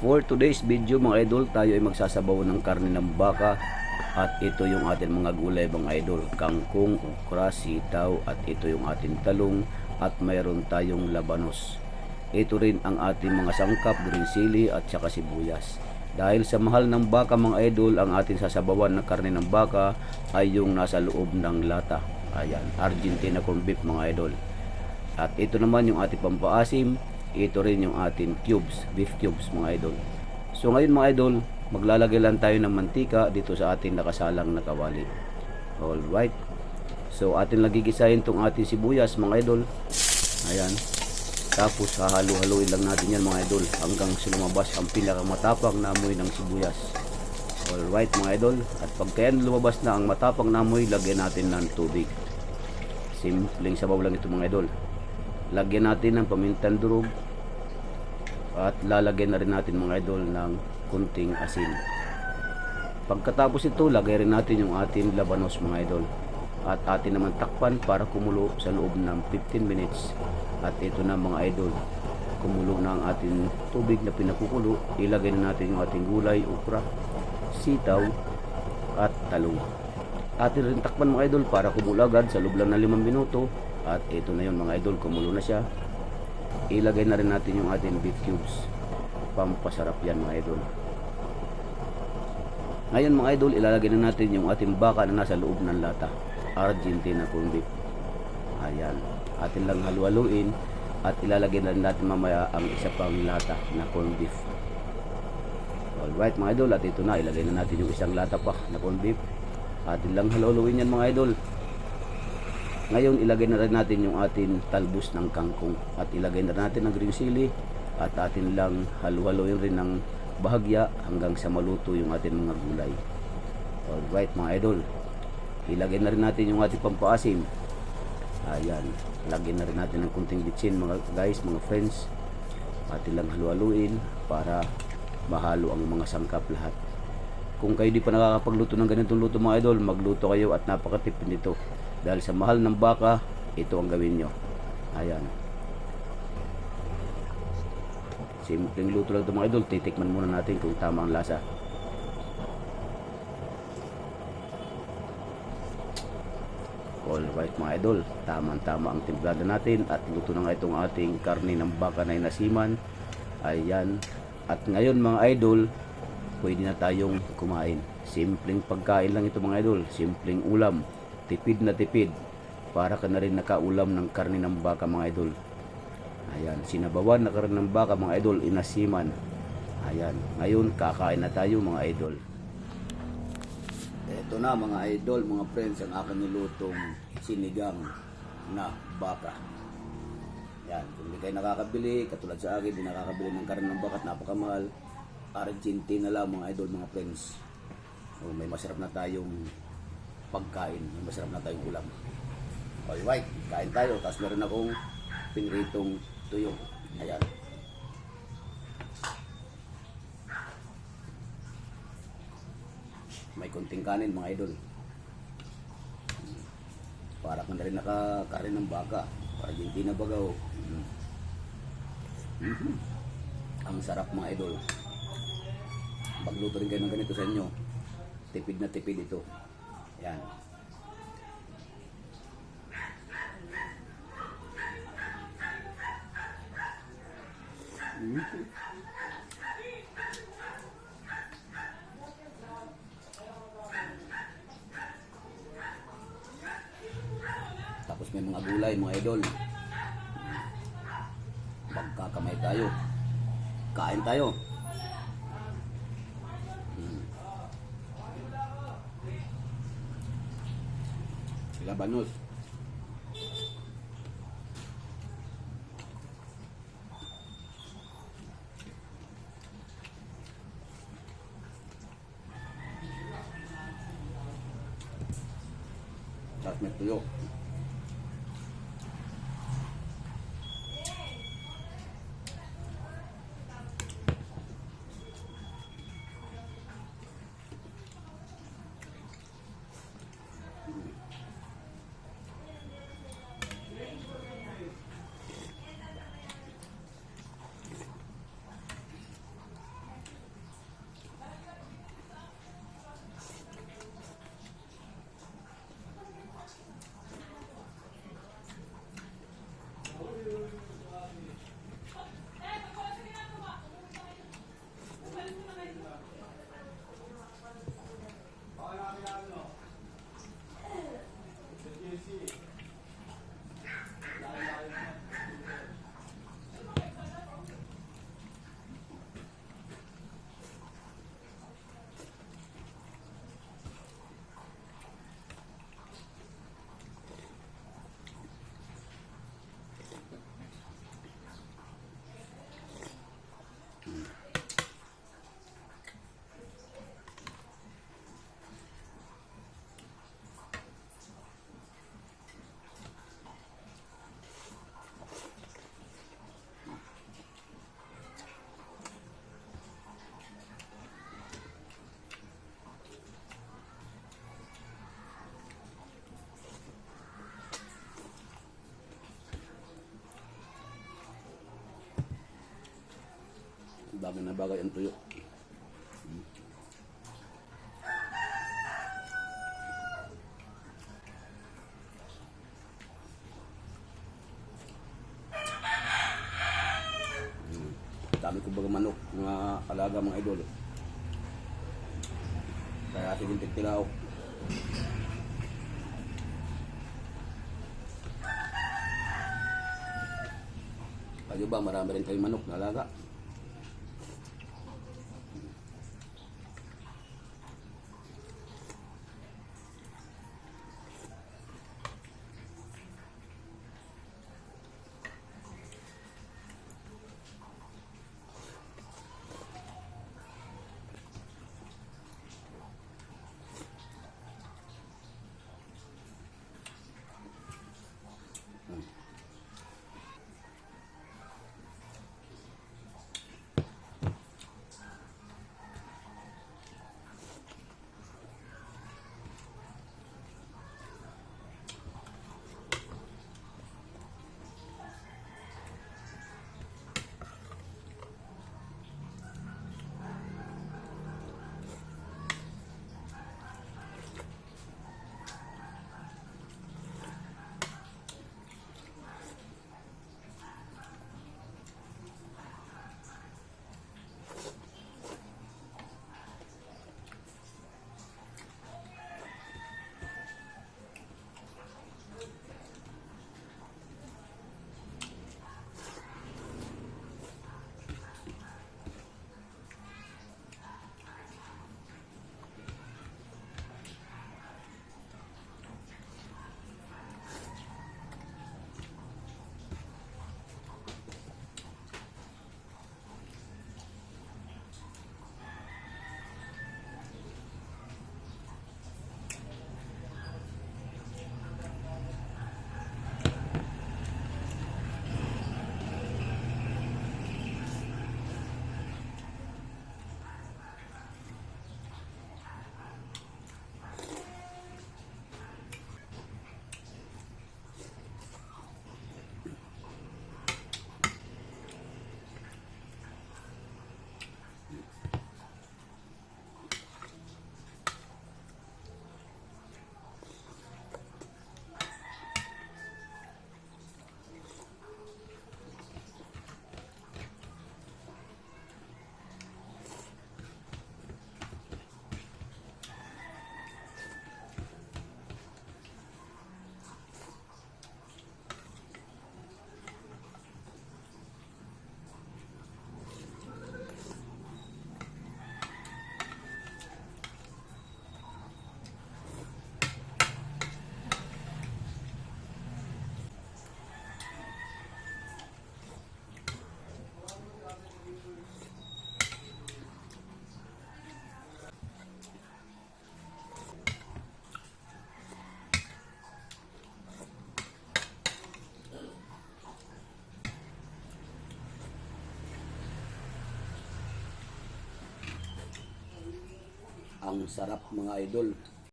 For today's video mga idol, tayo ay magsasabaw ng karne ng baka at ito yung ating mga gulay mga idol, kangkong, ukra, sitaw at ito yung ating talong at mayroon tayong labanos. Ito rin ang ating mga sangkap, green sili at saka sibuyas. Dahil sa mahal ng baka mga idol, ang ating sasabawan ng karne ng baka ay yung nasa loob ng lata. Ayan, Argentina corned beef mga idol. At ito naman yung ating pampaasim, ito rin yung ating cubes, beef cubes mga idol. So ngayon mga idol, maglalagay lang tayo ng mantika dito sa ating nakasalang na kawali. Alright. So atin lagigisahin tong ating sibuyas mga idol. Ayan. Tapos hahalo-haluin lang natin yan mga idol hanggang lumabas ang pinakamatapang na amoy ng sibuyas. Alright mga idol. At pagka yan lumabas na ang matapang na amoy, lagyan natin ng tubig. Simpleng sabaw lang ito mga idol. Lagyan natin ng pamintang durog at lalagyan na rin natin mga idol ng kunting asin. Pagkatapos ito, lagay rin natin yung ating labanos mga idol. At atin naman takpan para kumulo sa loob ng 15 minutes. At ito na mga idol, kumulo na ang ating tubig na pinakukulo. Ilagay na natin yung ating gulay, ukra, sitaw, at talong. Atin rin takpan mga idol para kumulo agad sa loob lang ng 5 minuto. At ito na yun mga idol, kumulo na siya. Ilagay na rin natin yung ating beef cubes. Pampasarap yan mga idol. Ngayon mga idol, ilalagay na natin yung ating baka na nasa loob ng lata. Argentina corned beef. Ayan. Atin lang halu-haluin at ilalagay na natin mamaya ang isa pang lata na corned beef. Alright mga idol, at ito na, ilagay na natin yung isang lata pa na corned beef. Atin lang halu-haluin yan mga idol. Ngayon, ilagay na rin natin yung ating talbos ng kangkong at ilagay na natin ang green chili at atin lang halu-haluin rin ng bahagya hanggang sa maluto yung ating mga gulay. Alright mga idol. Ilagay na rin natin yung ating pampaasim. Ayan. Lagyan na rin natin ng kunting bitsin mga guys, mga friends. Atin lang halu-haluin para mahalo ang mga sangkap lahat. Kung kayo di pa nakakapagluto ng ganitong luto mga idol, magluto kayo at napakatipid nito. Dahil sa mahal ng baka, ito ang gawin nyo. Ayan. Simpleng luto lang ito mga idol. Titikman muna natin kung tama ang lasa. Alright mga idol, tamang-tama ang timplada natin at luto na nga itong ating karne ng baka na inasiman. Ayan. At ngayon mga idol, pwede na tayong kumain. Simpleng pagkain lang ito mga idol, simpleng ulam, tipid na tipid. Para ka na rin nakaulam ng karne ng baka mga idol. Ayan, sinabawan na karne ng baka mga idol, inasiman. Ayan, ngayon kakain na tayo mga idol. Ito na mga idol, mga friends, ang aking nilutong sinigang na baka. Yan, kung hindi kayo nakakabili, katulad sa akin, hindi nakakabili ng karne ng baka at napakamahal, Argentina lang mga idol, mga friends. O, may masarap na tayong pagkain, masarap na tayong ulam. Alright, kain tayo. Tapos meron akong pinritong tuyo. Ayan. May kunting kanin mga idol. Para kung na rin nakakarin ng baka. Argentina bagaw. Mm. Mhm. Ang sarap mga idol. Magluto rin kayo ng ganito sa inyo. Tipid na tipid ito. Yan. Tapos may mga gulay, mga idol. Magkakamay tayo. Kain tayo. Labanos. Tapos may tuyo. Bagay na bagay ang tuyo. Mm. Dami ko baga manok, mga alaga mga idol. Kaya sige tilaok. Kayo ba, marami rin kayong manok na alaga? Sarap mga idol.